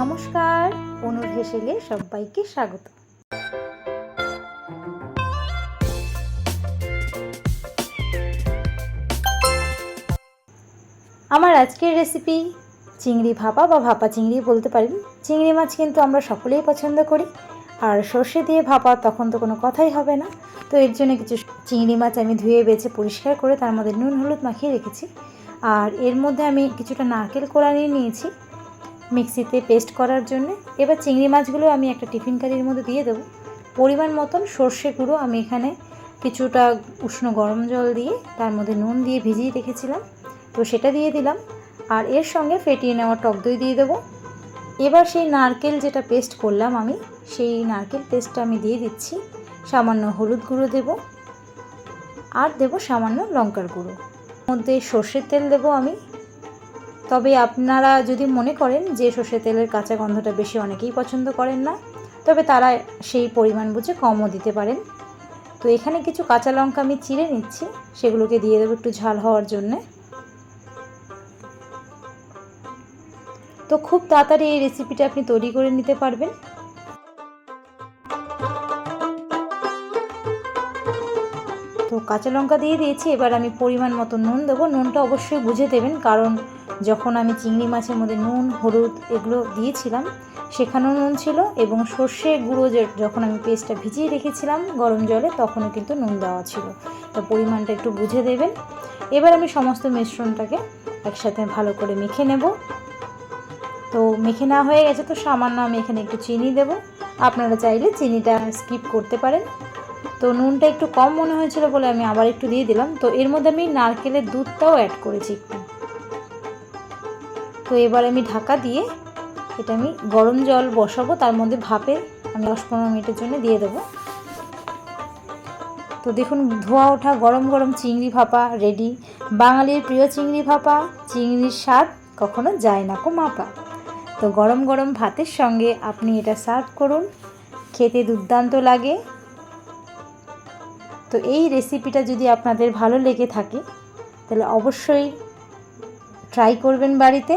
নমস্কার, অনুর হেসেলে সবাইকে স্বাগত। আমার আজকের রেসিপি চিংড়ি ভাপা বা ভাপা চিংড়ি বলতে পারেন। চিংড়ি মাছ কিন্তু আমরা সকলেই পছন্দ করি। আর সর্ষে দিয়ে ভাপা তখন তো কোনো কথাই হবে না। তো এর জন্য কিছু চিংড়ি মাছ আমি ধুয়ে বেছে পরিষ্কার করে তার মধ্যে নুন, হলুদ মাখিয়ে রেখেছি। আর এর মধ্যে আমি কিছুটা নারকেল কোড়া নিয়ে নিয়েছি। মিক্সিতে পেস্ট করার জন্য। এবার চিংড়ি মাছগুলো আমি একটা টিফিন কারির মধ্যে দিয়ে দেবো। পরিমাণ মতন সর্ষে গুঁড়ো আমি এখানে কিছুটা উষ্ণ গরম জল দিয়ে, তার মধ্যে নুন দিয়ে ভিজিয়ে রেখেছিলাম। তো সেটা দিয়ে দিলাম। আর এর সঙ্গে ফেটিয়ে নেওয়া টক দই দিয়ে দেবো। এবার সেই নারকেল যেটা পেস্ট করলাম আমি, সেই নারকেল পেস্টটা আমি দিয়ে দিচ্ছি। সামান্য হলুদ গুঁড়ো দেব। আর দেব সামান্য লঙ্কার গুঁড়ো। মধ্যে সর্ষের তেল দেবো আমি। তবে আপনারা যদি মনে করেন যে সর্ষের তেলের কাঁচা গন্ধটা বেশি অনেকেই পছন্দ করেন না, তবে তারা সেই পরিমাণ বুঝে কমও দিতে পারেন। তো এখানে কিছু কাঁচা লঙ্কা আমি চিড়ে নিচ্ছি, সেগুলোকে দিয়ে দেবো একটু ঝাল হওয়ার জন্যে। তো খুব তাড়াতাড়ি এই রেসিপিটা আপনি তৈরি করে নিতে পারবেন। তো কাঁচা লঙ্কা দিয়ে দিয়েছি, এবার আমি পরিমাণ মতো নুন দেবো। নুনটা অবশ্যই বুঝে দেবেন, কারণ যখন আমি চিংড়ি মাছের মধ্যে নুন, হলুদ এগুলো দিয়েছিলাম, সেখানেও নুন ছিল এবং সর্ষে গুঁড়ো যখন আমি পেস্টটা ভিজিয়ে রেখেছিলাম গরম জলে, তখনও কিন্তু নুন দেওয়া ছিল। তো পরিমাণটা একটু বুঝে দেবেন। এবার আমি সমস্ত মিশ্রণটাকে একসাথে ভালো করে মেখে নেব। তো মেখে নেওয়া হয়ে গেছে, তো সামান্য আমি এখানে একটু চিনি দেব। আপনারা চাইলে চিনিটা স্কিপ করতে পারেন। তো নুনটা একটু কম মনে হয়েছিল বলে আমি আবার একটু দিয়ে দিলাম। তো এর মধ্যে আমি নারকেলের দুধটাও অ্যাড করেছি একটু। তো এবার আমি ঢাকা দিয়ে এটা আমি গরম জল বসাবো, তার মধ্যে ভাপে আমি দশ পনেরো মিনিটের জন্য দিয়ে দেবো। তো দেখুন, ধোয়া ওঠা, গরম গরম চিংড়ি ভাপা রেডি বাঙালির প্রিয় চিংড়ি ভাপা, চিংড়ির স্বাদ কখনো যায় না কো মাপা। তো গরম গরম ভাতের সঙ্গে আপনি এটা সার্ভ করুন। খেতে দুর্দান্ত লাগে। তো এই রেসিপিটা যদি আপনাদের ভালো লেগে থাকে তাহলে অবশ্যই ট্রাই করবেন বাড়িতে।